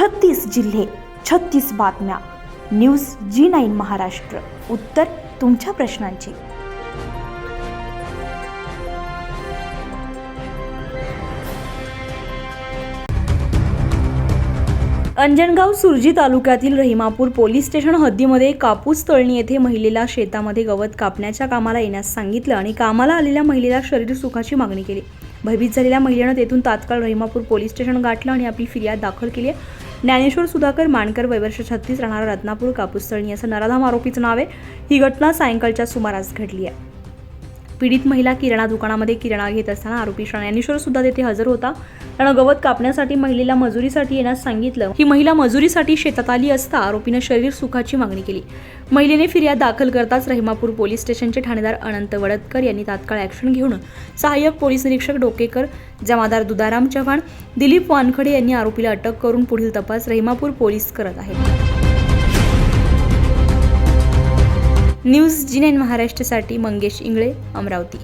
छत्तीस जिल्हे छत्तीस बातम्या. News G nine Maharashtra. उत्तर तुमच्या प्रश्नांची. अंजनगाव सुरजी तालुक्यातील रहिमापूर पोलीस स्टेशन हद्दीमध्ये कापूस तळणी येथे महिलेला शेतामध्ये गवत कापण्याच्या कामाला येण्यास सांगितलं आणि कामाला आलेल्या महिलेला शरीर सुखाची मागणी केली. भयभीत झालेल्या महिलेनं तेथून तात्काळ रहिमापूर पोलीस स्टेशन गाठलं आणि आपली फिर्याद दाखल केली आहे. ज्ञानेश्वर सुधाकर मानकर वयवर्ष छत्तीस राहणारा रत्नापूर कापूस तळणी असं नराधाम आरोपीचं नाव आहे. ही घटना सायंकाळच्या सुमारास घडली आहे. पीडित महिला किराणा दुकानामध्ये किराणा घेत असताना आरोपी ज्ञानेश्वर सुद्धा तेथे हजर होता. त्यानं गवत कापण्यासाठी महिलेला मजुरीसाठी येण्यास सांगितलं. ही महिला मजुरीसाठी शेतात आली असता आरोपीनं शरीर सुखाची मागणी केली. महिलेने फिर्याद दाखल करताच रहिमापूर पोलीस स्टेशनचे ठाणेदार अनंत वडतकर यांनी तात्काळ ॲक्शन घेऊन सहाय्यक पोलीस निरीक्षक डोकेकर जमादार दुदाराम चव्हाण दिलीप वानखडे यांनी आरोपीला अटक करून पुढील तपास रहिमापूर पोलीस करत आहेत. न्यूज जी नाईन महाराष्ट्रासाठी मंगेश इंगळे अमरावती.